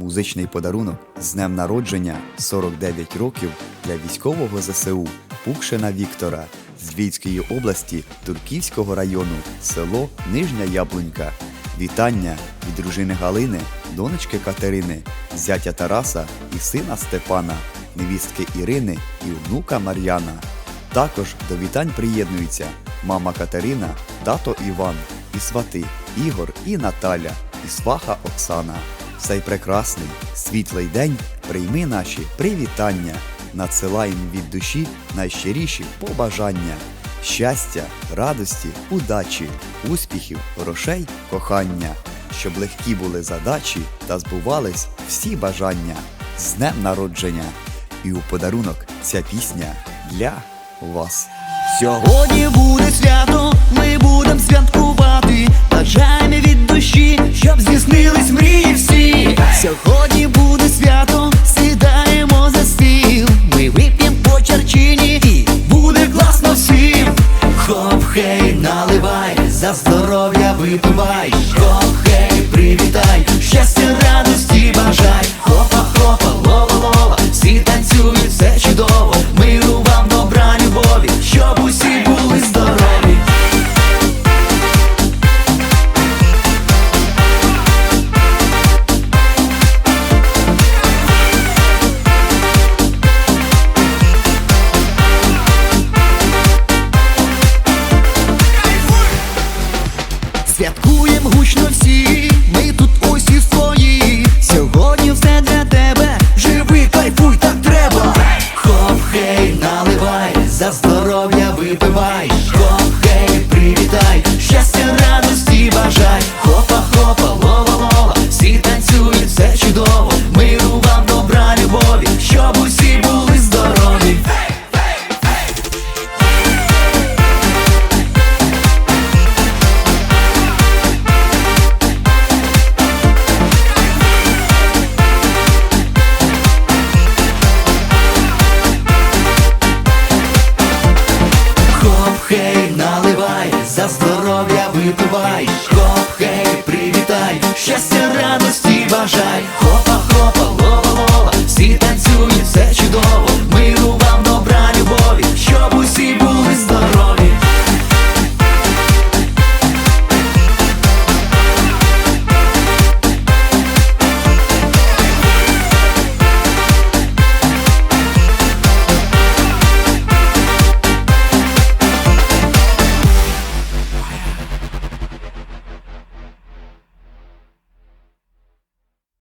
Музичний подарунок з днем народження 49 років для військового ЗСУ Пукшина Віктора з Львівської області Турківського району, село Нижня Яблунька. Вітання від дружини Галини, донечки Катерини, зятя Тараса і сина Степана, невістки Ірини і внука Мар'яна. Також до вітань приєднуються мама Катерина, тато Іван, і свати Ігор і Наталя, і сваха Оксана. В прекрасний світлий день прийми наші привітання, надсилаємо від душі найщиріші побажання, щастя, радості, удачі, успіхів, грошей, кохання, щоб легкі були задачі та збувались всі бажання. З днем народження. І у подарунок ця пісня для вас. Сьогодні буде свято, ми будем святкувати, хей, наливай, за здоров'я випивай. Святкуєм гучно всі, ми тут усі свої. Сьогодні все для тебе. Живи, кайфуй, так треба. Хоп, хей, наливай, за здоров'я випивай. за здоров'я випивай, хоп, хей, привітай, щастя радості бажай, хоп.